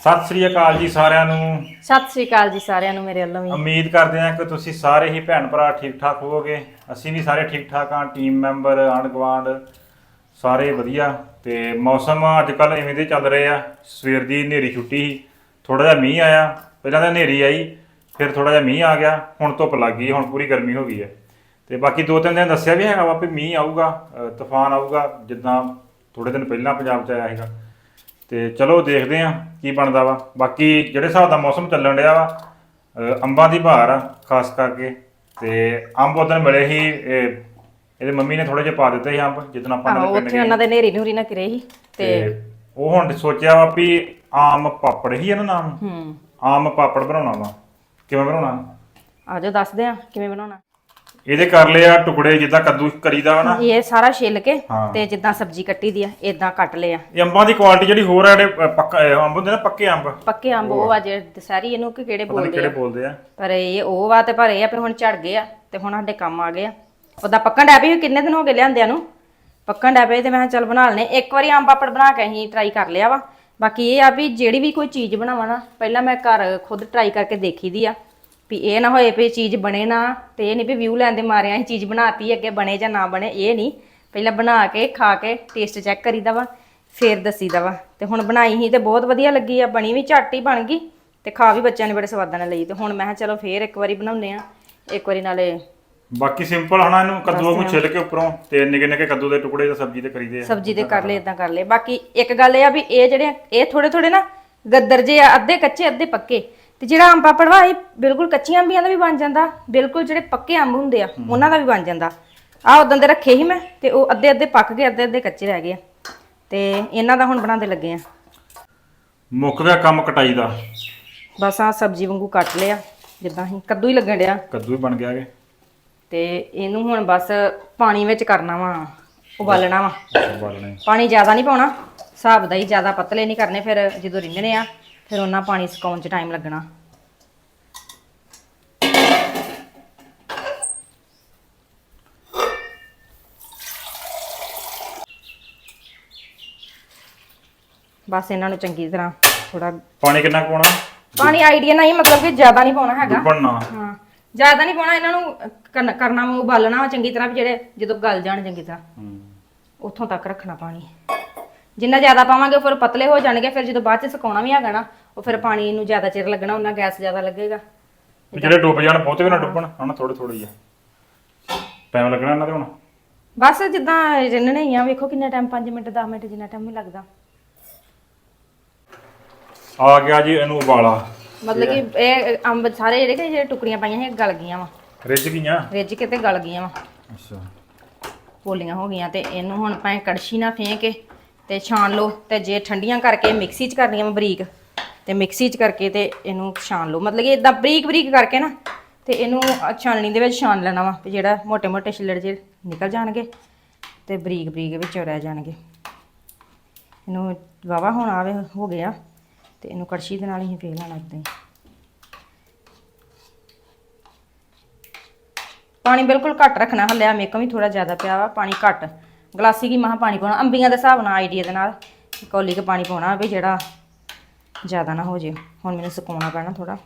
ਸਤਿ ਸ੍ਰੀ ਅਕਾਲ ਜੀ ਸਾਰਿਆਂ ਨੂੰ। ਸਤਿ ਸ੍ਰੀ ਅਕਾਲ ਜੀ ਸਾਰਿਆਂ ਨੂੰ ਮੇਰੇ ਵੱਲੋਂ ਵੀ। ਉਮੀਦ ਕਰਦੇ ਹਾਂ ਕਿ ਤੁਸੀਂ ਸਾਰੇ ਹੀ ਭੈਣ ਭਰਾ ਠੀਕ ਠਾਕ ਹੋਵੋਗੇ। ਅਸੀਂ ਵੀ ਸਾਰੇ ਠੀਕ ਠਾਕ ਹਾਂ ਟੀਮ ਮੈਂਬਰ ਆਂਢ ਗੁਆਂਢ ਸਾਰੇ ਵਧੀਆ। ਤੇ ਮੌਸਮ ਅੱਜ ਕੱਲ ਐਵੇਂ ਦੇ ਚੱਲ ਰਹੇ ਆ। ਸਵੇਰ ਦੀ ਹਨੇਰੀ ਛੁੱਟੀ ਸੀ ਥੋੜਾ ਜਿਹਾ ਮੀਂਹ ਆਇਆ। ਪਹਿਲਾਂ ਤਾਂ ਹਨੇਰੀ ਆਈ ਫਿਰ ਥੋੜਾ ਜਿਹਾ ਮੀਂਹ ਆ ਗਿਆ। ਹੁਣ ਧੁੱਪ ਲੱਗ ਗਈ ਹੁਣ ਪੂਰੀ ਗਰਮੀ ਹੋ ਗਈ ਹੈ। ਤੇ ਬਾਕੀ ਦੋ ਤਿੰਨ ਦਿਨ ਦੱਸਿਆ ਵੀ ਹੈਗਾ ਵਾ ਵੀ ਮੀਂਹ ਆਊਗਾ ਤੂਫਾਨ ਆਊਗਾ ਜਿੱਦਾਂ ਥੋੜੇ ਦਿਨ ਪਹਿਲਾਂ ਪੰਜਾਬ 'ਚ ਆਇਆ ਸੀਗਾ। ਤੇ ਚਲੋ ਦੇਖਦੇ ਹਾਂ ਕੀ ਬਣਦਾ ਵਾ। ਬਾਕੀ ਜਿਹੜੇ ਹਿਸਾਬ ਦਾ ਮੌਸਮ ਚੱਲਣ ਡਿਆ ਵਾ ਅ, ਅੰਬਾਂ ਦੀ ਬਹਾਰ ਆ ਖਾਸ ਕਰਕੇ ਤੇ ਅੰਬ ਉਦੋਂ ਮਿਲੇ ਸੀ ਇਹ- ਇਹਦੇ ਮੰਮੀ ਨੇ ਥੋੜੇ ਜਿਹਾ ਪਾ ਦਿੱਤੇ ਸੀ ਅੰਬ ਜਿੱਦਣ ਆਪਾਂ ਆਹੋ ਉੱਥੇ ਉਹਨਾਂ ਦੇ ਨੇਰੀ ਨੂਰੀ ਨਾ ਕਿਰੇ ਸੀ ਤੇ ਤੇ ਉਹ ਹੁਣ ਸੋਚਿਆ ਵਾ ਵੀ ਆਮ ਪਾਪੜ ਹੀ ਇਹਨਾਂ ਨਾਮ ਹੂੰ। ਆਮ ਪਾਪੜ ਬਣਾਉਣਾ ਵਾ। ਕਿਵੇਂ ਬਣਾਉਣਾ? ਆਜੋ ਦੱਸਦੇ ਆ ਕਿਵੇਂ ਬਣਾਉਣਾ। ਇਹਦੇ ਕਰ ਲਿਆ ਟੁਕੜੇ ਜਿੱਦਾਂ ਕੱਦੂ ਕਰੀਦਾ ਵਾ ਨਾ। ਇਹ ਸਾਰਾ ਛਿੱਲ ਕੇ ਹਾਂ। ਤੇ ਜਿੱਦਾਂ ਸਬਜ਼ੀ ਕੱਟੀ ਦੀ ਆ ਇਦਾਂ ਕੱਟ ਲਿਆ। ਇਹ ਅੰਬਾਂ ਦੀ ਕੁਆਲਿਟੀ ਜਿਹੜੀ ਹੋਰ ਆ ਜਿਹੜੇ ਅ, ਪੱਕਾ ਇਹ ਅੰਬ ਹੁੰਦੇ ਨਾ ਪੱਕੇ ਅੰਬ। ਪਤਾ ਪੱਕੇ ਅੰਬ ਉਹ ਆ। ਜਿਹੜੇ ਦਸਹਿਰੀ ਇਹਨੂੰ ਕਿ ਕਿਹੜੇ ਨਹੀਂ ਬੋਲਦੇ ਕਿਹੜੇ ਆ। ਬੋਲਦੇ ਆ। ਪਰ ਇਹ ਉਹ ਵਾ ਤੇ ਪਰ ਇਹ ਆ ਫਿਰ ਹੁਣ ਝੜ ਗਏ ਆ ਤੇ ਹੁਣ ਸਾਡੇ ਕੰਮ ਆ ਗਏ ਆ। ਉਹਦਾ ਪੱਕਣ ਡੈ ਪਈ ਕਿੰਨੇ ਦਿਨ ਹੋ ਗਏ ਲਿਆਂਦਿਆਂ ਨੂੰ? ਪੱਕਣ ਡੈ ਪਏ ਤੇ ਮੈਂ ਕਿਹਾ ਚੱਲ ਬਣਾ ਲੈਣੇ ਇੱਕ ਵਾਰੀ ਅੰਬ ਪਾਪੜ ਬਣਾ ਕੇ ਅਸੀਂ ਟਰਾਈ ਕਰ ਲਿਆ ਵਾ। ਬਾਕੀ ਇਹ ਆ ਵੀ ਜਿਹੜੀ ਵੀ ਕੋਈ ਚੀਜ਼ ਬਣਾਵਾਂ ਨਾ ਪਹਿਲਾਂ ਮੈਂ ਘਰ ਖੁਦ ਟਰਾਈ ਕਰਕੇ ਦੇਖੀਦੀ ਆ। ਵੀ ਇਹ ਨਾ ਹੋਏ ਵੀ ਚੀਜ਼ ਬਣੇ ਨਾ ਤੇ ਇਹ ਨਹੀਂ ਵੀ ਵਿਊ ਲੈਣ ਦੇ ਮਾਰਿਆਂ ਅਸੀਂ ਚੀਜ਼ ਬਣਾਤੀ ਅੱਗੇ ਬਣੇ ਜਾਂ ਨਾ ਬਣੇ ਇਹ ਨਹੀਂ। ਪਹਿਲਾਂ ਬਣਾ ਕੇ ਖਾ ਕੇ ਟੇਸਟ ਚੈੱਕ ਕਰੀਦਾ ਵਾ ਫੇਰ ਦੱਸੀਦਾ ਵਾ। ਤੇ ਹੁਣ ਬਣਾਈ ਸੀ ਤੇ ਬਹੁਤ ਵਧੀਆ ਲੱਗੀ ਆ ਬਣੀ ਵੀ ਝੱਟ ਹੀ ਬਣ ਗਈ ਤੇ ਖਾ ਵੀ ਬੱਚਿਆਂ ਨੇ ਬੜੇ ਸਵਾਦਾਂ ਨਾਲ ਲਈ। ਤੇ ਹੁਣ ਮੈਂ ਕਿਹਾ ਚਲੋ ਫੇਰ ਇੱਕ ਵਾਰੀ ਬਣਾਉਂਦੇ ਆ ਇੱਕ ਵਾਰੀ ਨਾਲੇ ਬਾਕੀ ਸਿੰਪਲ ਹਨਾ ਇਹਨੂੰ ਕੱਦੂ ਨੂੰ ਛਿੱਲ ਕੇ ਉੱਪਰੋਂ ਤੇ ਨਿੱਕੇ ਨਿੱਕੇ ਕੱਦੂ ਦੇ ਟੁਕੜੇ ਜਾਂ ਸਬਜ਼ੀ ਤੇ ਕਰੀਦੇ ਆ। ਸਬਜ਼ੀ ਦੇ ਕਰ ਲਏ ਇਦਾਂ ਕਰ ਲਏ। ਬਾਕੀ ਇੱਕ ਗੱਲ ਇਹ ਆ ਵੀ ਇਹ ਜਿਹੜੇ ਇਹ ਥੋੜੇ ਥੋੜੇ ਨਾ ਗੱਦਰ ਜੇ ਆ ਅੱਧੇ ਕੱਚੇ ਅੱਧੇ ਪੱਕੇ। ਤੇ ਜਿਹੜਾ ਅੰਬ ਪਾਪੜ ਵਾ ਇਹ ਬਿਲਕੁਲ ਕੱਚੀਆਂ ਅੰਬੀਆਂ ਦਾ ਵੀ ਬਣ ਜਾਂਦਾ ਬਿਲਕੁਲ ਜਿਹੜੇ ਪੱਕੇ ਅੰਬ ਹੁੰਦੇ ਆ ਉਹਨਾਂ ਦਾ ਵੀ ਬਣ ਜਾਂਦਾ। ਆ ਉਦੋਂ ਦੇ ਰੱਖੇ ਸੀ ਮੈਂ ਤੇ ਉਹ ਅੱਧੇ ਅੱਧੇ ਪੱਕ ਗਏ ਅੱਧੇ ਅੱਧੇ ਕੱਚੇ ਰਹਿ ਗਏ ਆ। ਤੇ ਇਹਨਾਂ ਦਾ ਹੁਣ ਬਣਾਉਂਦੇ ਲੱਗੇ ਆ। ਮੁੱਕ ਗਿਆ ਕੰਮ ਕਟਾਈ ਦਾ। ਬਸ ਆ ਸਬਜ਼ੀ ਵਾਂਗੂ ਕੱਟ ਲਿਆ ਜਿੱਦਾਂ ਹੀ ਕੱਦੂ ਹੀ ਲੱਗਣ ਡਿਆ। ਕੱਦੂ ਵੀ ਬਣ ਗਿਆ ਗੇ ਤੇ ਇਹਨੂੰ ਹੁਣ ਬਸ ਪਾਣੀ ਵਿੱਚ ਕਰਨਾ ਵਾ ਉਬਾਲਣਾ ਵਾ। ਉਬਾਲਣੇ ਪਾਣੀ ਜ਼ਿਆਦਾ ਨਹੀਂ ਪਾਉਣਾ ਹਿਸਾਬ ਦਾ ਹੀ ਜ਼ਿਆਦਾ ਪਤਲੇ ਨਹੀਂ ਕਰਨੇ ਫਿਰ ਜਦੋਂ ਰਿੰਨਣੇ ਆ। ਫਿਰ ਉਹਨਾਂ ਪਾਣੀ ਸੁਕਾਉਣ 'ਚ ਟਾਈਮ ਲੱਗਣਾ। ਬਸ ਇਹਨਾਂ ਨੂੰ ਚੰਗੀ ਤਰ੍ਹਾਂ ਥੋੜਾ ਪਾਣੀ ਕਿੰਨਾ ਪਾਉਣਾ? ਪਾਣੀ ਆਈਡੀਆ ਨਹੀਂ ਮਤਲਬ ਕਿ ਜ਼ਿਆਦਾ ਨਹੀਂ ਪਾਉਣਾ ਹੈਗਾ। ਹਾਂ ਜ਼ਿਆਦਾ ਨਹੀਂ ਪਾਉਣਾ ਇਹਨਾਂ ਨੂੰ ਕਰਨਾ- ਕਰਨਾ ਵਾ ਉਬਾਲਣਾ ਵਾ ਚੰਗੀ ਤਰ੍ਹਾਂ ਵੀ ਜਿਹੜੇ ਜਦੋਂ ਗਲ ਜਾਣ ਚੰਗੀ ਤਰ੍ਹਾਂ। ਉੱਥੋਂ ਤੱਕ ਰੱਖਣਾ ਪਾਣੀ। ਜਿੰਨਾ ਜ਼ਿਆਦਾ ਪਾਵਾਂਗੇ ਫਿਰ ਪਤਲੇ ਹੋ ਜਾਣਗੇ ਫਿਰ ਜਦੋਂ ਬਾਅਦ ਚ ਸੁਕਾਉਣਾ ਵੀ ਹੈਗਾ ਨਾ ਉਹ ਫਿਰ ਪਾਣੀ ਨੂੰ ਜ਼ਿਆਦਾ ਚਿਰ ਲੱਗਣਾ ਉਹਨਾਂ ਗੈਸ ਜ਼ਿਆਦਾ ਲੱਗੇਗਾ। ਵੀ ਜਿਹੜੇ ਡੁੱਬ ਜਾਣ ਬਹੁਤੇ ਵੀ ਨਾ ਡੁੱਬਣ ਹਨਾ ਥੋੜੇ ਥੋੜੇ ਹੀ ਆ। ਟਾਈਮ ਲੱਗਣਾ ਇਹਨਾਂ ਤੇ ਹੁਣ। ਬਸ ਜਿੱਦਾਂ ਰਿੰਨਣੇ ਹੀ ਆ ਵੇਖੋ ਕਿੰਨਾ ਟਾਈਮ 5 ਮਿੰਟ 10 ਮਿੰਟ ਜਿੰਨਾ ਟਾਈਮ ਵੀ ਲੱਗਦਾ। ਆ ਗਿਆ ਜੀ ਇਹਨੂੰ ਉਬਾਲਾ। ਮਤਲਬ ਕਿ ਇਹ ਅੰਬ ਸਾਰੇ ਜਿਹੜੇ ਕਿ ਜਿਹੜੇ ਟੁਕੜੀਆਂ ਪਾਈਆਂ ਸੀ ਇਹ ਗਲ ਗਈਆਂ ਵਾ। ਰਿੱਝ ਗਈਆਂ? ਰਿੱਝ ਕੇ ਤੇ ਗਲ ਗਈਆਂ ਵਾ। ਅੱਛਾ। ਪੋਲੀਆਂ ਹੋ ਗਈਆਂ ਤੇ ਇਹਨੂੰ ਹੁਣ ਭਾਵੇਂ ਕੜਛੀ ਨਾਲ ਫੇਂ ਕੇ ਤੇ ਛਾਣ ਲਓ ਤੇ ਜੇ ਠੰਡੀਆਂ ਕਰਕੇ ਮਿਕਸੀ 'ਚ ਕਰਨੀਆਂ ਵਾ ਬਰੀਕ। ਤੇ ਮਿਕਸੀ 'ਚ ਕਰਕੇ ਤੇ ਇਹਨੂੰ ਛਾਣ ਲਓ। ਮਤਲਬ ਕਿ ਇਦਾਂ ਬਰੀਕ ਬਰੀਕ ਕਰਕੇ ਨਾ ਤੇ ਇਹਨੂੰ ਛਾਣਨੀ ਦੇ ਵਿੱਚ ਛਾਣ ਲੈਣਾ ਵਾ ਤੇ ਜਿਹੜਾ ਮੋਟੇ ਮੋਟੇ ਛਿੱਲੜ ਜੇ ਨਿਕਲ ਜਾਣਗੇ ਤੇ ਬਰੀਕ ਬਰੀਕ ਵਿੱਚੋਂ ਰਹਿ ਜਾਣਗੇ। ਇਹਨੂੰ ਵਾਵਾ ਹੁਣ ਆਵੇ ਹੋ ਗਿਆ ਤੇ ਇਹਨੂੰ ਕੜਛੀ ਦੇ ਨਾਲ ਹੀ ਫੇਲ ਲੈਣਾ ਇਦਾਂ ਪਾਣੀ ਬਿਲਕੁਲ ਘੱਟ ਰੱਖਣਾ ਹੱਲਿਆ ਮੇਕਮ ਵੀ ਥੋੜਾ ਜ਼ਿਆਦਾ ਪਿਆ ਵਾ, ਪਾਣੀ ਘੱਟ। ਗਲਾਸੀ ਕੀ ਮਹਾ ਪਾਣੀ ਪਾਉਣਾ। ਅੰਬੀਆਂ ਦੇ ਹਿਸਾਬ ਨਾਲ, ਆਈਡੀਆ ਦੇ ਨਾਲ ਕੋਲੀ ਕੇ ਪਾਣੀ ਪਾਉਣਾ ਵੀ ਜਿਹੜਾ ਜ਼ਿਆਦਾ ਨਾ ਹੋ ਜੇ। ਹੁਣ ਮੈਨੂੰ ਸੁਕਾਉਣਾ ਪੈਣਾ ਥੋੜਾ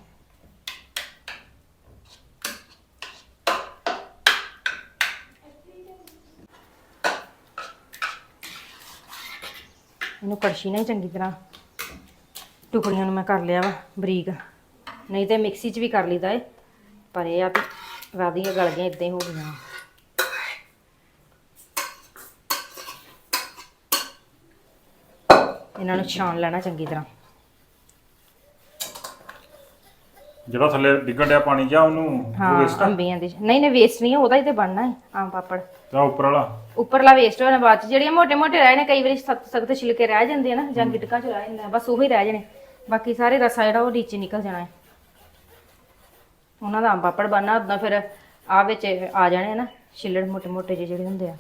ਇਹਨੂੰ ਕੜਛੀ ਨਾਲ ਚੰਗੀ ਤਰ੍ਹਾਂ ਟੁਕੜੀਆਂ ਨੂੰ ਮੈਂ ਕਰ ਲਿਆ ਵਾ ਬਰੀਕ। ਨਹੀਂ ਤੇ ਮਿਕਸੀ 'ਚ ਵੀ ਕਰ ਲਈਦਾ ਏ। ਪਰ ਇਹ ਆ ਵੀ ਵਾਦੀਆਂ ਗਲ ਗਈਆਂ ਇਦਾਂ ਹੀ ਹੋ ਗਈਆਂ। ਇਹਨਾਂ ਨੂੰ ਛਾਣ ਲੈਣਾ ਚੰਗੀ ਤਰ੍ਹਾਂ। ਜਿਹੜਾ ਥੱਲੇ ਡਿੱਗਣ ਡਿਆ ਪਾਣੀ ਜਾਂ ਉਹਨੂੰ ਹਾਂ ਵੇਸਟ ਅੰਬੀਆਂ ਦੀ। ਨਹੀਂ ਨਹੀਂ ਵੇਸਟ ਨਹੀਂ ਉਹਦਾ ਹੀ ਤੇ ਬਣਨਾ ਹੈ ਆਮ ਪਾਪੜ। ਤਾਂ ਉੱਪਰ ਵਾਲਾ? ਉੱਪਰਲਾ ਵੇਸਟ ਹੋਣਾ ਬਾਅਦ ਚ ਜਿਹੜੀਆਂ ਮੋਟੇ ਮੋਟੇ ਰਹਿ ਨੇ ਕਈ ਵਾਰੀ ਸਖਤ ਸਖਤ ਛਿਲਕੇ ਰਹਿ ਜਾਂਦੇ ਆ ਨਾ ਜਾਂ ਗਿਟਕਾਂ ਚ ਰਹਿ ਜਾਂਦਾ ਬਸ ਉਹੀ ਰਹਿ ਜਾਣੇ। ਬਾਕੀ ਸਾਰੇ ਰਸਾ ਜਿਹੜਾ ਉਹ ਨੀਚੇ ਨਿਕਲ ਜਾਣਾ ਹੈ। ਉਹਨਾਂ ਦਾ ਆਮ ਪਾਪੜ ਬਣਨਾ ਉਦਾਂ ਫਿਰ ਆ ਵਿੱਚ ਆ ਜਾਣੇ ਨਾ ਛਿੱਲੜ ਮੋਟੇ ਮੋਟੇ ਜਿਹੇ ਜਿਹੜੇ ਹੁੰਦੇ ਆ।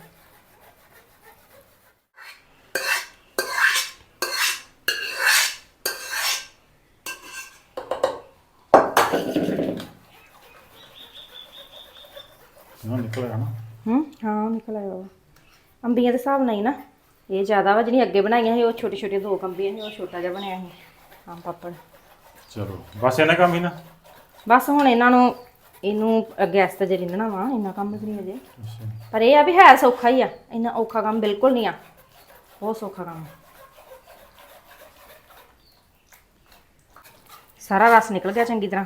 ਹਾਂ ਨਿਕਲੇਗਾ ਨਾ। ਹੂੰ ਹਾਂ ਨਿਕਲ ਆਇਆ ਵਾ। ਅੰਬੀਆਂ ਦੇ ਹਿਸਾਬ ਨਾਲ ਹੀ ਨਾ ਇਹ ਜ਼ਿਆਦਾ ਵਾ ਜਿਹੜੀਆਂ ਅੱਗੇ ਬਣਾਈਆਂ ਸੀ ਉਹ ਛੋਟੇ ਛੋਟੇ ਦੋ ਕੰਬੀਆਂ ਸੀ ਉਹ ਛੋਟਾ ਜਿਹਾ ਬਣਿਆ ਸੀ। ਆਮ ਪਾਪੜ। ਚਲੋ ਬਸ ਇਹਨਾਂ ਕੰਮ ਹੀ ਨਾ? ਬਸ ਹੁਣ ਇਹਨਾਂ ਨੂੰ ਇਹਨੂੰ ਗੈਸ ਤੇ ਜੇ ਰਿੰਨਣਾ ਵਾ ਇੰਨਾ ਕੰਮ ਵੀ ਨਹੀਂ ਅਜੇ ਪਰ ਇਹ ਆ ਵੀ ਹੈ ਸੌਖਾ ਹੀ ਆ ਇੰਨਾ ਔਖਾ ਕੰਮ ਬਿਲਕੁਲ ਨਹੀਂ ਆ ਬਹੁਤ ਸੌਖਾ ਕੰਮ ਆ। ਸਾਰਾ ਰਸ ਨਿਕਲ ਗਿਆ ਚੰਗੀ ਤਰ੍ਹਾਂ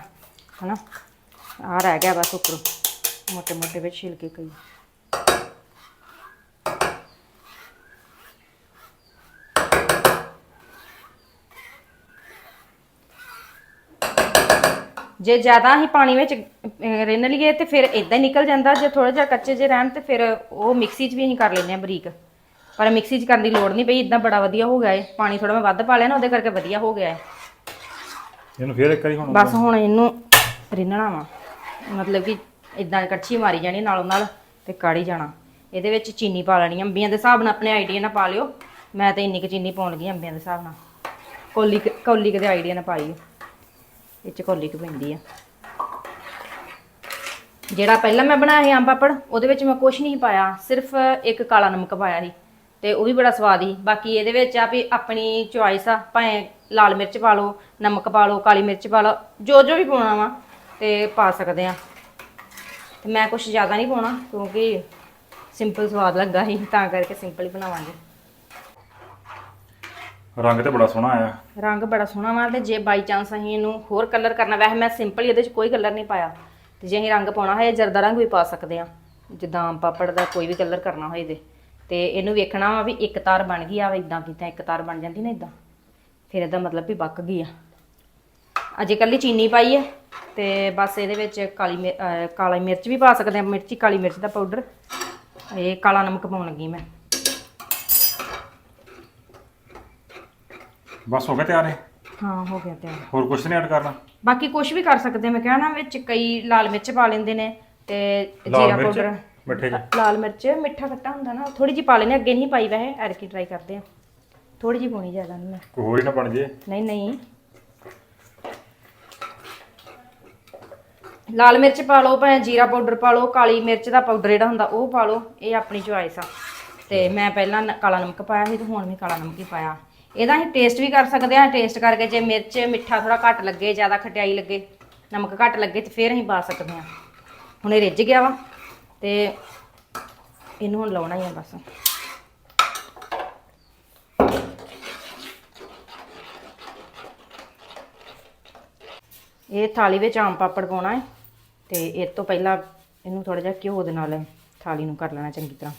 ਹਨਾ? ਆ ਰਹਿ ਗਿਆ ਬਸ ਉੱਪਰੋਂ। ਮੋਟੇ ਮੋਟੇ ਵਿੱਚ ਛਿਲਕੇ ਕਈ ਜੇ ਜ਼ਿਆਦਾ ਹੀ ਪਾਣੀ ਵਿੱਚ ਰਿੰਨ ਲਈਏ ਤੇ ਫਿਰ ਇਦਾਂ ਹੀ ਨਿਕਲ ਜਾਂਦਾ ਜੇ ਥੋੜਾ ਜਿਹਾ ਕੱਚੇ ਜੇ ਰਹਿਣ ਤੇ ਫਿਰ ਉਹ ਮਿਕਸੀ 'ਚ ਵੀ ਅਸੀਂ ਕਰ ਲੈਂਦੇ ਆ ਬਰੀਕ। ਪਰ ਮਿਕਸੀ 'ਚ ਕਰਨ ਦੀ ਲੋੜ ਨਹੀਂ ਪਈ ਇਦਾਂ ਬੜਾ ਵਧੀਆ ਹੋ ਗਿਆ ਏ ਪਾਣੀ ਥੋੜਾ ਮੈਂ ਵੱਧ ਪਾ ਲਿਆ ਨਾ ਉਹਦੇ ਕਰਕੇ ਵਧੀਆ ਹੋ ਗਿਆ ਏ ਇਹਨੂੰ ਫੇਰ ਇੱਕ ਵਾਰੀ ਹੁਣ ਬਸ ਹੁਣ ਇਹਨੂੰ ਰਿੰਨਣਾ ਵਾ। ਮਤਲਬ ਕਿ ਇਦਾਂ ਕੜਛੀ ਮਾਰੀ ਜਾਣੀ ਨਾਲੋਂ ਨਾਲ ਤੇ ਕਾੜੀ ਜਾਣਾ। ਇਹਦੇ ਵਿੱਚ ਚੀਨੀ ਪਾ ਲੈਣੀ, ਅੰਬੀਆਂ ਦੇ ਹਿਸਾਬ ਨਾਲ ਆਪਣੇ ਆਈਡੀਆ ਨਾਲ ਪਾ ਲਿਓ। ਮੈਂ ਤਾਂ ਇੰਨੀ ਕੁ ਚੀਨੀ ਪਾਉਣ ਲੱਗੀ ਅੰਬੀਆਂ ਦੇ ਹਿਸਾਬ ਨਾਲ। ਕੋਲੀ ਕੁ- ਕੌਲੀ ਕਦੇ ਆਈਡੀਆ ਨਾਲ ਪਾਈ ਇਹ ਚ ਕੋਲੀ ਕੁ ਪੈਂਦੀ ਆ। ਜਿਹੜਾ ਪਹਿਲਾਂ ਮੈਂ ਬਣਾਇਆ ਸੀ ਅੰਬ ਪਾਪੜ, ਉਹਦੇ ਵਿੱਚ ਮੈਂ ਕੁਝ ਨਹੀਂ ਪਾਇਆ, ਸਿਰਫ ਇੱਕ ਕਾਲਾ ਨਮਕ ਪਾਇਆ ਸੀ। ਤੇ ਉਹ ਵੀ ਬੜਾ ਸਵਾਦ ਸੀ। ਬਾਕੀ ਇਹਦੇ ਵਿੱਚ ਆ ਵੀ ਆਪਣੀ ਚੁਆਇਸ ਆ, ਭਾਵੇਂ ਲਾਲ ਮਿਰਚ ਪਾ ਲਓ, ਨਮਕ ਪਾ ਲਓ, ਕਾਲੀ ਮਿਰਚ ਪਾ ਲਓ ਜੋ ਜੋ ਵੀ ਪਾਉਣਾ ਵਾ, ਤੇ ਪਾ ਸਕਦੇ ਆ। ਤੇ ਮੈਂ ਕੁਝ ਜ਼ਿਆਦਾ ਨਹੀਂ ਪਾਉਣਾ ਕਿਉਂਕਿ ਸਿੰਪਲ ਸਵਾਦ ਲੱਗਾ ਸੀ ਤਾਂ ਕਰਕੇ ਸਿੰਪਲ ਹੀ ਬਣਾਵਾਂਗੇ। ਰੰਗ ਤੇ ਬੜਾ ਸੋਹਣਾ ਆਇਆ। ਰੰਗ ਬੜਾ ਸੋਹਣਾ ਵਾ ਤੇ ਜੇ ਬਾਈ ਚਾਂਸ ਅਸੀਂ ਇਹਨੂੰ ਹੋਰ ਕਲਰ ਕਰਨਾ ਵੈਸੇ ਮੈਂ ਸਿੰਪਲ ਹੀ ਇਹਦੇ 'ਚ ਕੋਈ ਕਲਰ ਨਹੀਂ ਪਾਇਆ। ਤੇ ਜੇ ਅਸੀਂ ਰੰਗ ਪਾਉਣਾ ਹੋਏ ਜਰਦਾ ਰੰਗ ਵੀ ਪਾ ਸਕਦੇ ਆ ਜਿੱਦਾਂ ਪਾਪੜ ਦਾ ਕੋਈ ਵੀ ਕਲਰ ਕਰਨਾ ਹੋਏ ਤੇ। ਤੇ ਇਹਨੂੰ ਵੇਖਣਾ ਵਾ ਵੀ ਇੱਕ ਤਾਰ ਬਣ ਗਈ ਆ ਇਦਾਂ ਕੀਤਾ ਇੱਕ ਤਾਰ ਬਣ ਜਾਂਦੀ ਨਾ ਇਦਾਂ ਫਿਰ ਇਹਦਾ ਮਤਲਬ ਵੀ ਪੱਕ ਗਈ ਆ। ਅਜੇ ਕੱਲੀ ਚੀਨੀ ਪਾਈ ਹੈ ਤੇ ਬਸ ਇਹਦੇ ਵਿੱਚ ਕਾਲੀ ਅਹ ਕਾਲੀ ਮਿਰਚ ਵੀ ਪਾ ਸਕਦੇ ਆ ਮਿਰਚੀ ਕਾਲੀ ਮਿਰਚ ਦਾ ਪਾਊਡਰ ਇਹ ਕਾਲਾ ਨਮਕ ਪਾਉਣ ਲੱਗੀ ਮੈਂ। ਬਸ ਹੋ ਗਿਆ ਤਿਆਰ ਹੈ ਹਾਂ ਹੋ ਗਿਆ ਤਿਆਰ। ਹੋਰ ਕੁਝ ਨਹੀਂ ਐਡ ਕਰਨਾ? ਬਾਕੀ ਕੁਝ ਵੀ ਕਰ ਸਕਦੇ ਮੈਂ ਕਿਹਾ ਨਾ ਵਿੱਚ ਕਈ ਲਾਲ ਮਿਰਚ ਪਾ ਲੈਂਦੇ ਨੇ ਤੇ ਲਾਲ ਜੀਰਾ ਮਿਰਚ ਪਾਊਡਰ ਮਿੱਠੇ ਚ ਲਾਲ ਮਿਰਚ ਮਿੱਠਾ ਖੱਟਾ ਹੁੰਦਾ ਨਾ ਥੋੜੀ ਜਿਹੀ ਪਾ ਲੈਨੇ ਅੱਗੇ ਨਹੀਂ ਪਾਈ ਵੈਸੇ ਐਰਕੀ ਟਰਾਈ ਕਰਦੇ ਆ ਥੋੜੀ ਜਿਹੀ ਪਾਉਣੀ ਜ਼ਿਆਦਾ ਨਹੀਂ ਮੈਂ। ਕੋਈ ਹੋਰ ਹੀ ਨਾ ਬਣ ਜੇ। ਨਹੀਂ ਨਹੀਂ। ਲਾਲ ਮਿਰਚ ਪਾ ਲਓ ਭਾਵੇਂ ਜੀਰਾ ਪਾਊਡਰ ਪਾ ਲਓ, ਕਾਲੀ ਮਿਰਚ ਦਾ ਪਾਊਡਰ ਜਿਹੜਾ ਹੁੰਦਾ ਉਹ ਪਾ ਲਓ, ਇਹ ਆਪਣੀ ਚੁਆਇਸ ਆ। ਤੇ ਮੈਂ ਪਹਿਲਾਂ ਨ- ਕਾਲਾ ਨਮਕ ਪਾਇਆ ਸੀ ਤੇ ਹੁਣ ਵੀ ਕਾਲਾ ਨਮਕ ਹੀ ਪਾਇਆ। ਇਹਦਾ ਅਸੀਂ ਟੇਸਟ ਵੀ ਕਰ ਸਕਦੇ ਹਾਂ ਟੇਸਟ ਕਰਕੇ ਜੇ ਮਿਰਚ, ਮਿੱਠਾ ਥੋੜਾ ਘੱਟ ਲੱਗੇ, ਜ਼ਿਆਦਾ ਖਟਿਆਈ ਲੱਗੇ, ਨਮਕ ਘੱਟ ਲੱਗੇ ਤੇ ਫਿਰ ਅਸੀਂ ਪਾ ਸਕਦੇ ਹਾਂ। ਹੁਣ ਇਹ ਰਿੱਝ ਗਿਆ ਵਾ ਤੇ ਇਹਨੂੰ ਹੁਣ ਲਾਉਣਾ ਹੀ ਆ ਬਸ। ਇਹ ਥਾਲੀ ਵਿੱਚ ਆਮ ਪਾਪੜ ਪਾਉਣਾ ਹੈ। ਤੇ ਇਹ ਤੋਂ ਪਹਿਲਾਂ ਇਹਨੂੰ ਥੋੜਾ ਜਿਹਾ ਘਿਓ ਦੇ ਨਾਲ ਥਾਲੀ ਨੂੰ ਕਰ ਲੈਣਾ ਚੰਗੀ ਤਰ੍ਹਾਂ।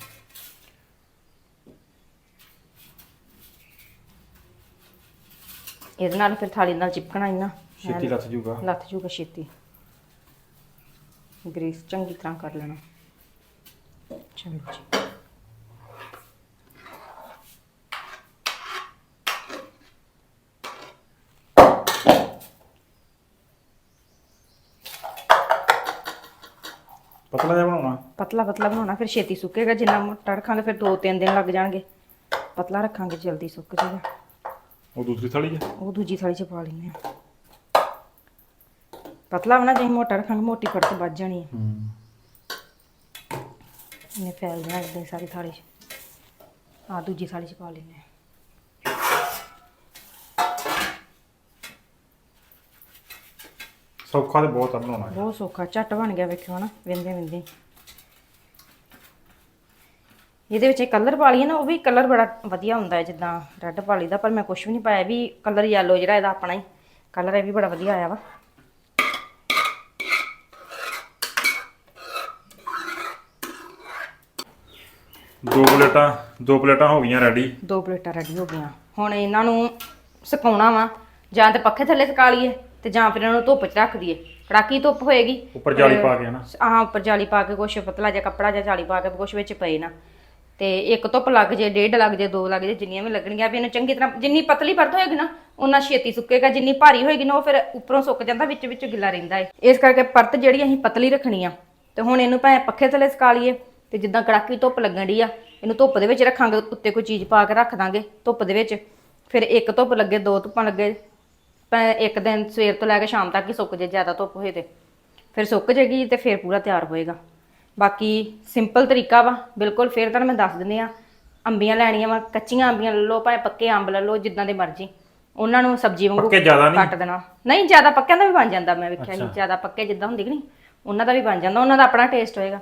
ਇਹਦੇ ਨਾਲ ਫਿਰ ਥਾਲੀ ਨਾਲ ਚਿਪਕਣਾ ਇੰਨਾ। ਛੇਤੀ ਲੱਥ ਜੂਗਾ ਲੱਥ ਜੂਗਾ ਛੇਤੀ। ਗ੍ਰੀਸ ਚੰਗੀ ਤਰ੍ਹਾਂ ਕਰ ਲੈਣਾ। ਚਲੋ ਜੀ। ਪਤਲਾ ਜਿਹਾ ਬਣਾਉਣਾ। ਪਤਲਾ ਪਤਲਾ ਬਣਾਉਣਾ ਫਿਰ ਛੇਤੀ ਸੁੱਕੇਗਾ ਜਿੰਨਾ ਮੋਟਾ ਰੱਖਾਂਗੇ ਫਿਰ 2-3 ਦਿਨ ਲੱਗ ਜਾਣਗੇ। ਪਤਲਾ ਰੱਖਾਂਗੇ ਜਲਦੀ ਸੁੱਕ ਜਾਏਗਾ ਉਹ ਦੂਸਰੀ ਥਾਲੀ ਹੈ ਉਹ ਦੂਜੀ ਥਾਲੀ 'ਚ ਪਾ ਲੈਂਦੇ ਆ ਪਤਲਾ ਬਣਾ ਜੇ ਮੋਟਾ ਰੱਖਾਂਗੇ ਮੋਟੀ ਫੜਕ ਵੱਜ ਜਾਣੀ ਹੈ। ਹੂੰ। ਇਹਨੇ ਫੈਲ ਜਾਣਾ ਇਦਾਂ ਸਾਰੀ ਥਾਲੀ 'ਚ। ਆ ਦੂਜੀ ਥਾਲੀ 'ਚ ਪਾ ਲੈਂਦੇ ਆ ਸੌਖਾ ਤੇ ਬਹੁਤ ਆ ਬਣਾਉਣਾ। ਬਹੁਤ ਸੌਖਾ ਝੱਟ ਬਣ ਗਿਆ ਵੇਖਿਓ ਹਨਾ ਵਿੰਦੇ ਵਿੰਦੇ। ਇਹਦੇ ਵਿੱਚ ਕਲਰ ਪਾ ਲਈਏ ਨਾ ਉਹ ਵੀ ਕਲਰ ਬੜਾ ਵਧੀਆ ਹੁੰਦਾ ਹੈ ਜਿੱਦਾਂ ਰੈੱਡ ਪਾ ਲਈਦਾ ਪਰ ਮੈਂ ਕੁਝ ਵੀ ਨਹੀਂ ਪਾਇਆ ਵੀ ਕਲਰ ਯੈਲੋ ਜਿਹੜਾ ਇਹਦਾ ਆਪਣਾ ਹੀ। ਕਲਰ ਇਹ ਵੀ ਬੜਾ ਵਧੀਆ ਆਇਆ ਵਾ। ਦੋ ਪਲੇਟਾਂ ਦੋ ਪਲੇਟਾਂ ਹੋ ਗਈਆਂ ਰੈਡੀ ਦੋ ਪਲੇਟਾਂ ਰੈਡੀ ਹੋ ਗਈਆਂ। ਹੁਣ ਇਹਨਾਂ ਨੂੰ ਸੁਕਾਉਣਾ ਵਾ ਜਾਂ ਤੇ ਪੱਖੇ ਥੱਲੇ ਸੁਕਾ ਲਈਏ। ਤੇ ਜਾਂ ਫਿਰ ਇਹਨਾਂ ਨੂੰ ਧੁੱਪ 'ਚ ਰੱਖ ਦਈਏ। ਕੜਾਕੀ ਧੁੱਪ ਹੋਏਗੀ। ਉੱਪਰ ਜਾਲੀ ਪਾ ਕੇ ਹਨਾ। ਆਹ ਉੱਪਰ ਜਾਲੀ ਪਾ ਕੇ ਕੁਛ ਪਤਲਾ ਜਿਹਾ ਕੱਪੜਾ ਜਾਂ ਜਾਲੀ ਪਾ ਕੇ ਕੁਛ ਵਿੱਚ ਪਏ ਨਾ। ਤੇ ਇੱਕ ਧੁੱਪ ਲੱਗ ਜੇ ਡੇਢ ਲੱਗ ਜੇ ਦੋ ਲੱਗ ਜੇ ਜਿੰਨੀਆਂ ਵੀ ਲੱਗਣਗੀਆਂ ਵੀ ਇਹਨੂੰ ਚੰਗੀ ਤਰ੍ਹਾਂ ਜਿੰਨੀ ਪਤਲੀ ਪਰਤ ਹੋਏਗੀ ਨਾ ਉਹਨਾਂ ਛੇਤੀ ਸੁੱਕੇਗਾ ਜਿੰਨੀ ਭਾਰੀ ਹੋਏਗੀ ਨਾ ਉਹ ਫਿਰ ਉੱਪਰੋਂ ਸੁੱਕ ਜਾਂਦਾ ਵਿੱਚ ਵਿੱਚ ਗਿੱਲਾ ਰਹਿੰਦਾ ਹੈ ਇਸ ਕਰਕੇ ਪਰਤ ਜਿਹੜੀ ਅਸੀਂ ਪਤਲੀ ਰੱਖਣੀ ਆ ਤੇ ਹੁਣ ਇਹਨੂੰ ਭਾਵੇਂ ਪੱਖੇ ਥੱਲੇ ਸੁਕਾ ਲਈਏ ਤੇ ਜਿੱਦਾਂ ਕੜਾਕੀ ਧੁੱਪ ਲੱਗਣ ਡਈ ਆ ਇਹਨੂੰ ਧੁੱਪ ਦੇ ਵਿੱਚ ਰੱਖਾਂਗੇ ਉੱਤੇ ਕੋਈ ਚੀਜ਼ ਪਾ ਕੇ ਰੱਖ ਦਾਂਗੇ ਧੁੱਪ ਦੇ ਵਿੱਚ। ਫਿਰ ਇੱਕ ਧੁੱਪ ਲੱਗੇ ਦੋ ਧੁੱਪਾਂ ਲੱਗੇ ਭਾਵੇਂ ਇੱਕ ਦਿਨ ਸਵੇਰ ਤੋਂ ਲੈ ਕੇ ਸ਼ਾਮ ਤੱਕ ਹੀ ਸੁੱਕ ਜੇ ਜ਼ਿਆਦਾ ਧੁੱਪ ਹੋਏ ਤੇ। ਫਿਰ ਸੁੱਕ ਜੇਗੀ ਤੇ ਫਿਰ ਪੂਰਾ ਤਿਆਰ ਹੋਏਗਾ। ਬਾਕੀ ਸਿੰਪਲ ਤਰੀਕਾ ਵਾ ਬਿਲਕੁਲ ਫਿਰ ਤੁਹਾਨੂੰ ਮੈਂ ਦੱਸ ਦਿੰਦੀ ਆ ਅੰਬੀਆਂ ਲੈਣੀਆਂ ਵਾ ਕੱਚੀਆਂ ਅੰਬੀਆਂ ਲੈ ਲਓ ਭਾਵੇਂ ਪੱਕੇ ਅੰਬ ਲੈ ਲਓ ਜਿੱਦਾਂ ਦੇ ਮਰਜ਼ੀ। ਉਹਨਾਂ ਨੂੰ ਸਬਜ਼ੀ ਵਾਂਗੂ ਪੱਕੇ ਜ਼ਿਆਦਾ ਨਹੀਂ? ਕੱਟ ਦੇਣਾ। ਨਹੀਂ ਜ਼ਿਆਦਾ ਪੱਕਿਆਂ ਦਾ ਵੀ ਬਣ ਜਾਂਦਾ ਮੈਂ ਵੇਖਿਆ ਸੀ ਜ਼ਿਆਦਾ ਪੱਕੇ ਜਿੱਦਾਂ ਹੁੰਦੀ ਕਿ ਨਹੀਂ ਉਹਨਾਂ ਦਾ ਵੀ ਬਣ ਜਾਂਦਾ ਉਹਨਾਂ ਦਾ ਆਪਣਾ ਟੇਸਟ ਹੋਏਗਾ।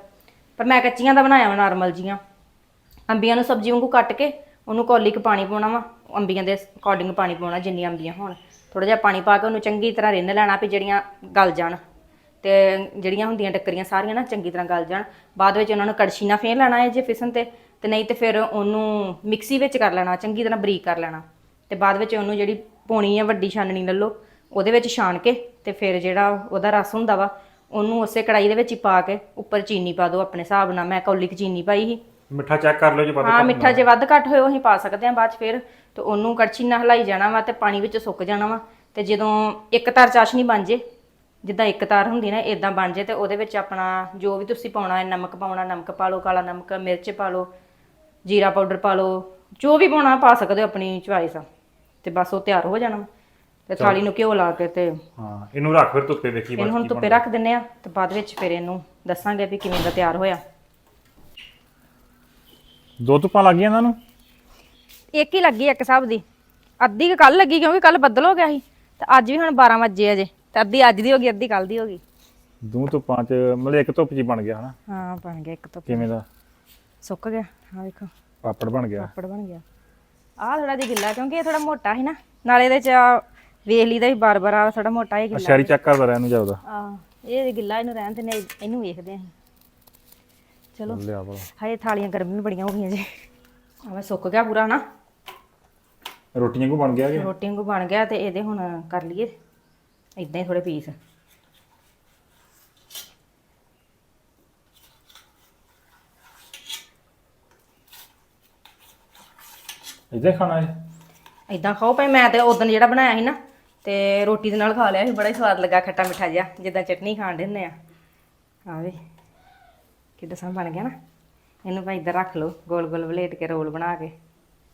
ਪਰ ਮੈਂ ਕੱਚੀਆਂ ਦਾ ਬਣਾਇਆ ਵਾ ਨਾਰਮਲ ਜੀਆਂ। ਅੰਬੀਆਂ ਨੂੰ ਸਬਜ਼ੀ ਵਾਂਗੂ ਕੱਟ ਕੇ ਉਹਨੂੰ ਕੌਲੀ ਕੁ ਪਾਣੀ ਪਾਉਣਾ ਵਾ ਅੰਬੀਆਂ ਦੇ ਅਕੋਰਡਿੰਗ ਪਾਣੀ ਪਾਉਣਾ ਜਿੰਨੀਆਂ ਅੰਬੀਆਂ ਹੋਣ। ਥੋੜਾ ਜਿਹਾ ਪਾਣੀ ਪਾ ਕੇ ਉਹਨੂੰ ਚੰਗੀ ਤਰ੍ਹਾਂ ਰਿੰਨ ਲੈਣਾ ਵੀ ਜਿਹੜੀਆਂ ਗਲ ਜਾਣ। ਤੇ ਜਿਹੜੀਆਂ ਹੁੰਦੀਆਂ ਟੱਕਰੀਆਂ ਸਾਰੀਆਂ ਨਾ ਚੰਗੀ ਤਰ੍ਹਾਂ ਗਲ ਜਾਣ। ਬਾਅਦ ਵਿੱਚ ਉਹਨਾਂ ਨੂੰ ਕੜਛੀ ਨਾਲ ਫੇਰ ਲੈਣਾ ਹੈ ਜੇ ਫਿਸਣ ਤੇ। ਤੇ ਨਹੀਂ ਤੇ ਫਿਰ ਉਹਨੂੰ ਮਿਕਸੀ ਵਿੱਚ ਕਰ ਲੈਣਾ ਚੰਗੀ ਤਰ੍ਹਾਂ ਬਰੀਕ ਕਰ ਲੈਣਾ। ਤੇ ਬਾਅਦ ਵਿੱਚ ਉਹਨੂੰ ਜਿਹੜੀ ਪੋਣੀ ਆ ਵੱਡੀ ਛਾਨਣੀ ਲੈ ਲਓ ਉਹਦੇ ਵਿੱਚ ਛਾਣ ਕੇ ਤੇ ਫਿਰ ਜਿਹੜਾ ਉਹਦਾ ਰਸ ਹੁੰਦਾ ਵਾ ਉਹਨੂੰ ਉਸੇ ਕੜਾਈ ਦੇ ਵਿੱਚ ਹੀ ਪਾ ਕੇ ਉੱਪਰ ਚੀਨੀ ਪਾ ਦਿਓ ਆਪਣੇ ਹਿਸਾਬ ਨਾਲ। ਮੈਂ ਕੌਲੀ ਕੁ ਚੀਨੀ ਪਾਈ ਸੀ। ਮਿੱਠਾ ਚੈੱਕ ਕਰ ਲਿਓ ਜੇ ਪਤਾ ਹਾਂ ਮਿੱਠਾ ਜੇ ਵੱਧ ਘੱਟ ਹੋਏ ਉਹ ਅਸੀਂ ਪਾ ਸਕਦੇ ਹਾਂ। ਬਾਅਦ ਚ ਫਿਰ ਤੇ ਉਹਨੂੰ ਕੜਛੀ ਨਾਲ ਹਿਲਾਈ ਜਾਣਾ ਵਾ ਤੇ ਪਾਣੀ ਵਿੱਚ ਸੁੱਕ ਜਾਣਾ ਵਾ ਤੇ ਜਦੋਂ ਇੱਕ ਤਾਰ ਚਾਸ਼ਨੀ ਬਣ ਜੇ ਜਿੱਦਾਂ ਇੱਕ ਤਾਰ ਹੁੰਦੀ ਨਾ ਇਦਾਂ ਬਣ ਜੇ ਤੇ ਉਹਦੇ ਵਿੱਚ ਆਪਣਾ ਜੋ ਵੀ ਤੁਸੀਂ ਪਾਉਣਾ ਹੈ ਨਮਕ ਪਾਉਣਾ ਨਮਕ ਪਾ ਲਓ ਕਾਲਾ ਨਮਕ ਮਿਰਚ ਪਾ ਲਓ ਜੀਰਾ ਪਾਊਡਰ ਪਾ ਲਓ ਜੋ ਵੀ ਪਾਉਣਾ ਪਾ ਸਕਦੇ ਹੋ ਆਪਣੀ ਚੁਆਇਸ ਆ। ਤੇ ਬਸ ਉਹ ਤਿਆਰ ਹੋ ਜਾਣਾ। ਤੇ ਥਾਲੀ ਨੂੰ ਘਿਓ ਲਾ ਕੇ ਤੇ ਹਾਂ ਇਹਨੂੰ ਰੱਖ ਫਿਰ ਧੁੱਪੇ ਵੇਖੀ ਇਹਨੂੰ ਬਾਅਦ ਹੁਣ ਧੁੱਪੇ ਰੱਖ ਦਿੰਨੇ ਆ ਤੇ ਬਾਅਦ ਵਿੱਚ ਫਿਰ ਇਹਨੂੰ ਦੱਸਾਂਗੇ ਵੀ ਕਿਵੇਂ ਦਾ ਤਿਆਰ ਹੋਇਆ। ਦੋ ਧੁੱਪਾਂ ਲੱਗ ਗਈਆਂ ਇਹਨਾਂ ਨੂੰ? ਇੱਕ ਹੀ ਲੱਗੀ ਇੱਕ ਹਿਸਾਬ ਦੀ। ਅੱਧੀ ਕੱਲ ਲੱਗੀ ਕਿਉਂਕਿ ਕੱਲ ਬੱਦਲ ਹੋ ਗਿਆ ਸੀ। ਤੇ ਅੱਜ ਵੀ ਹੁਣ 12 ਵਜੇ ਅਜੇ ਤੇ ਅੱਧੀ ਅੱਜ ਦੀ ਹੋ ਗਈ ਅੱਧੀ ਕੱਲ ਦੀ ਹੋ ਗਈ। ਦੋ ਧੁੱਪਾਂ ਚ ਮਤਲਬ ਇੱਕ ਧੁੱਪ ਜੀ ਬਣ ਗਿਆ ਹਨਾ? ਹਾਂ ਬਣ ਗਿਆ ਇੱਕ ਤੋਂ ਕਿਵੇਂ ਦਾ? ਸੁੱਕ ਗਿਆ। ਆ ਵੇਖੋ। ਪਾਪੜ ਬਣ ਗਿਆ। ਪਾਪੜ ਬਣ ਗਿਆ। ਆਹ ਥੋੜਾ ਜਿਹਾ ਗਿੱਲਾ ਕਿਉਂਕਿ ਇਹ ਥੋੜਾ ਮੋਟਾ ਸੀ ਨਾ। ਨਾਲੇ ਇਹਦੇ ਚ ਆਹ ਵੇਖ ਲਈਦਾ ਵੀ ਬਾਰ-ਬਾਰ ਆ ਥੋੜਾ ਮੋਟਾ ਇਹ ਗਿੱਲਾ ਸ਼ੈਰੀ ਚੈੱਕ ਕਰਦਾ ਰਹਿ ਇਹਨੂੰ ਜਾਉਦਾ ਆ ਇਹ ਗਿੱਲਾ ਇਹਨੂੰ ਰਹਿਣ ਦਿੰਦੇ ਇਹਨੂੰ ਵੇਖਦੇ ਆਂ ਚਲੋ। ਲਿਆ ਭਲਾ। ਹਾਏ ਥਾਲੀਆਂ ਗਰਮ ਵੀ ਬੜੀਆਂ ਹੋ ਗਈਆਂ ਜੀ। ਆਹ ਸੁੱਕ ਗਿਆ ਪੂਰਾ ਨਾ ਰੋਟੀਆਂ ਕੋ ਬਣ ਗਿਆ ਕਿ? ਰੋਟੀ ਵਾਂਗੂ ਬਣ ਗਿਆ ਤੇ ਇਹਦੇ ਹੁਣ ਕਰ ਲਈਏ। ਇਦਾਂ ਹੀ ਥੋੜੇ ਪੀਸ। ਇਦਾਂ ਖਾਣਾ ਹੈ ਇਦਾਂ ਖਾਓ ਭਾਈ ਮੈਂ ਤੇ ਉਦੋਂ ਜਿਹੜਾ ਬਣਾਇਆ ਸੀ ਨਾ ਤੇ ਰੋਟੀ ਦੇ ਨਾਲ ਖਾ ਲਿਆ ਸੀ ਬੜਾ ਹੀ ਸਵਾਦ ਲੱਗਾ ਖੱਟਾ ਮਿੱਠਾ ਜਿਹਾ ਜਿੱਦਾਂ ਚਟਨੀ ਖਾਣ ਦੇ ਹੁੰਦੇ ਆ। ਆ ਵੇ ਕਿੱਦਾਂ ਸਾਂ ਬਣ ਗਿਆ ਨਾ। ਇਹਨੂੰ ਭਾਈ ਇੱਧਰ ਰੱਖ ਲਓ ਗੋਲ ਗੋਲ ਵਲੇਟ ਕੇ ਰੋਲ ਬਣਾ ਕੇ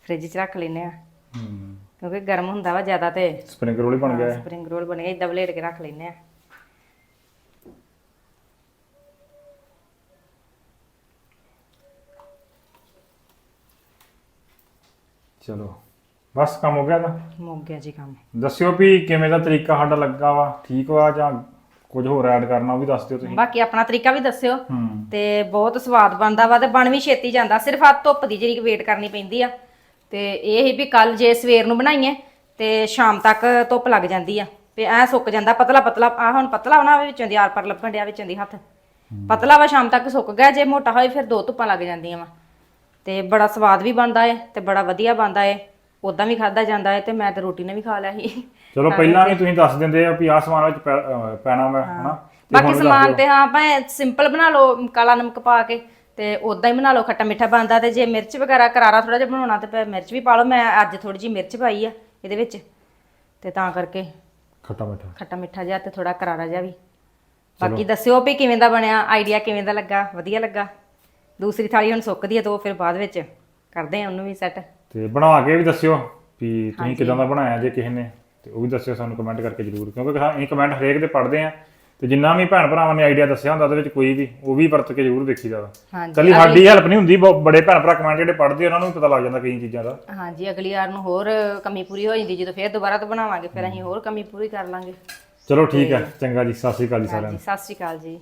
ਫ੍ਰਿਜ 'ਚ ਰੱਖ ਲੈਨੇ ਆ। ਹੂੰ ਕਿਉਂਕਿ ਗਰਮ ਹੁੰਦਾ ਵਾ ਜ਼ਿਆਦਾ ਤੇ। ਸਪਰਿੰਗ ਰੋਲ ਹੀ ਬਣ ਗਿਆ। ਹੈ। ਸਪਰਿੰਗ ਰੋਲ ਬਣ ਗਿਆ ਇੱਦਾਂ ਵਲੇਟ ਕੇ ਰੱਖ ਲੈਨੇ ਆ ਚਲੋ ਬਸ ਕੰਮ ਹੋ ਗਿਆ ਤਾਂ? ਮੁੱਕ ਗਿਆ ਜੀ ਕੰਮ। ਦੱਸਿਓ ਵੀ ਕਿਵੇਂ ਦਾ ਤਰੀਕਾ ਸਾਡਾ ਲੱਗਾ ਵਾ ਠੀਕ ਵਾ ਜਾਂ ਕੁਝ ਹੋਰ ਐਡ ਕਰਨਾ ਉਹ ਵੀ ਦੱਸ ਦਿਓ ਤੁਸੀਂ। ਬਾਕੀ ਆਪਣਾ ਤਰੀਕਾ ਵੀ ਦੱਸਿਓ। ਹੂੰ। ਤੇ ਬਹੁਤ ਸਵਾਦ ਬਣਦਾ ਵਾ ਤੇ ਬਣ ਵੀ ਛੇਤੀ ਜਾਂਦਾ ਸਿਰਫ ਆ ਧੁੱਪ ਦੀ ਜਿਹੜੀ ਵੇਟ ਕਰਨੀ ਪੈਂਦੀ ਆ। ਤੇ ਇਹ ਹੀ ਵੀ ਕੱਲ ਜੇ ਸਵੇਰ ਨੂੰ ਬਣਾਈਏ ਤੇ ਸ਼ਾਮ ਤੱਕ ਧੁੱਪ ਲੱਗ ਜਾਂਦੀ ਆ। ਤੇ ਐ ਸੁੱਕ ਜਾਂਦਾ ਪਤਲਾ ਪਤਲਾ ਆ ਹੁਣ ਪਤਲਾ ਉਹਨਾਂ ਵਿੱਚੋਂ ਦੀ ਆਰ ਪਰ ਲੱਭਣ ਡਿਆ ਵਿੱਚੋਂ ਦੀ ਹੱਥ। ਪਤਲਾ ਵਾ ਸ਼ਾਮ ਤੱਕ ਸੁੱਕ ਗਿਆ ਜੇ ਮੋਟਾ ਹੋਏ ਫਿਰ ਦੋ ਧੁੱਪਾਂ ਲੱਗ ਜਾਂਦੀਆਂ ਵਾ। ਤੇ ਬੜਾ ਸਵਾਦ ਵੀ ਬਣਦਾ ਏ ਤੇ ਬੜਾ ਵਧੀਆ ਬਣਦਾ ਏ। ਉਦਾਂ ਵੀ ਖਾਦਾ ਜਾਂਦਾ ਏ ਤੇ ਮੈਂ ਤੇ ਰੋਟੀ ਨੇ ਵੀ ਖਾ ਲਿਆ ਸੀ। ਚਲੋ ਪਹਿਲਾਂ ਵੀ ਤੁਸੀਂ ਦੱਸ ਦਿੰਦੇ ਆ ਵੀ ਆਹ ਸਮਾਨ ਵਿੱਚ ਪੈ- ਅਹ ਪੈਣਾ ਵਾ ਹਨਾ? ਤੇ ਬਾਕੀ ਹੁਣ ਵੀ ਦੱਸ ਸਮਾਨ ਦਿਓ। ਤੇ ਹਾਂ ਭਾਵੇਂ ਸਿੰਪਲ ਬਣਾ ਲਓ ਕਾਲਾ ਨਮਕ ਪਾ ਕੇ ਤੇ ਉਦਾਂ ਹੀ ਬਣਾ ਲਓ ਖੱਟਾ ਮਿੱਠਾ ਬਣਦਾ ਤੇ ਜੇ ਮਿਰਚ ਵਗੈਰਾ ਕਰਾਰਾ ਥੋੜਾ ਜਿਹਾ ਬਣਾਉਣਾ ਤੇ ਫਿਰ ਮਿਰਚ ਵੀ ਪਾ ਲਓ। ਮੈਂ ਅੱਜ ਥੋੜੀ ਜਿਹੀ ਮਿਰਚ ਪਾਈ ਆ ਇਹਦੇ ਵਿੱਚ ਤੇ ਤਾਂ ਕਰਕੇ ਖੱਟਾ ਮਿੱਠਾ। ਖੱਟਾ ਮਿੱਠਾ ਜਿਹਾ ਤੇ ਥੋੜਾ ਕਰਾਰਾ ਜਿਹਾ ਵੀ। ਬਾਕੀ ਦੱਸਿਓ ਵੀ ਕਿਵੇਂ ਦਾ ਬਣਿਆ ਆਈਡੀਆ ਕਿਵੇਂ ਦਾ ਲੱਗਾ ਵਧੀਆ ਲੱਗਾ। ਦੂਸਰੀ ਥਾਲੀ ਹੁਣ ਸੁੱਕਦੀ ਹੈ ਤੇ ਫਿਰ ਬਾਅਦ ਵਿੱਚ ਕਰਦੇ ਆ ਉਹਨੂੰ ਵੀ ਸੈੱਟ ਤੇ ਬਣਾ ਕੇ ਵੀ ਦੱਸਿਓ ਵੀ ਤੁਸੀਂ ਕਿਦਾਂ ਦਾ ਬਣਾਇਆ ਜੇ ਕਿਸੇ ਨੇ। ਤੇ ਉਹ ਵੀ ਦੱਸਿਓ ਸਾਨੂੰ ਕਮੈਂਟ ਕਰਕੇ ਜਰੂਰ ਕਿਉਂਕਿ ਹਾਂ, ਅਸੀਂ ਕਮੈਂਟ ਹਰੇਕ ਦੇ ਪੜ੍ਹਦੇ ਆ। ਤੇ ਜਿੰਨਾ ਵੀ ਭੈਣ ਭਰਾਵਾਂ ਨੇ ਆਈਡੀਆ ਦੱਸਿਆ ਹੁੰਦਾ ਉਹਦੇ ਵਿੱਚ ਕੋਈ ਵੀ ਉਹ ਵੀ ਵਰਤ ਕੇ ਜਰੂਰ ਵਾ ਹਾਂਜੀ ਕੱਲੀ ਸਾਡੀ ਹੈਲਪ ਨਹੀਂ ਹੁੰਦੀ ਬੜੇ ਭੈਣ ਭਰਾ ਕਮੈਂਟ ਜਿਹੜੇ ਪੜ੍ਹਦੇ ਉਹਨਾਂ ਨੂੰ ਵੀ ਪਤਾ ਲੱਗ ਜਾਂਦਾ ਕਈ ਚੀਜ਼ਾਂ ਦਾ। ਹਾਂਜੀ ਅਗਲੀ ਵਾਰ ਨੂੰ ਹੋਰ ਕਮੀ ਪੂਰੀ ਹੋ ਜਾਂਦੀ ਜਦੋਂ ਫਿਰ ਦੁਬਾਰਾ ਤੋਂ ਬਣਾਵਾਂਗੇ ਫਿਰ ਅਸੀਂ ਹੋਰ ਕਮੀ ਪੂਰੀ ਕਰ ਲਾਂਗੇ। ਚਲੋ ਠੀਕ ਹੈ ਚੰਗਾ ਜੀ ਸਤਿ ਸ਼੍ਰੀ ਅਕਾਲ ਜੀ ਸਾਰਿਆਂ ਨੂੰ। ਹਾਂਜੀ ਸਤਿ ਸ਼੍ਰੀ ਅਕਾਲ ਜੀ।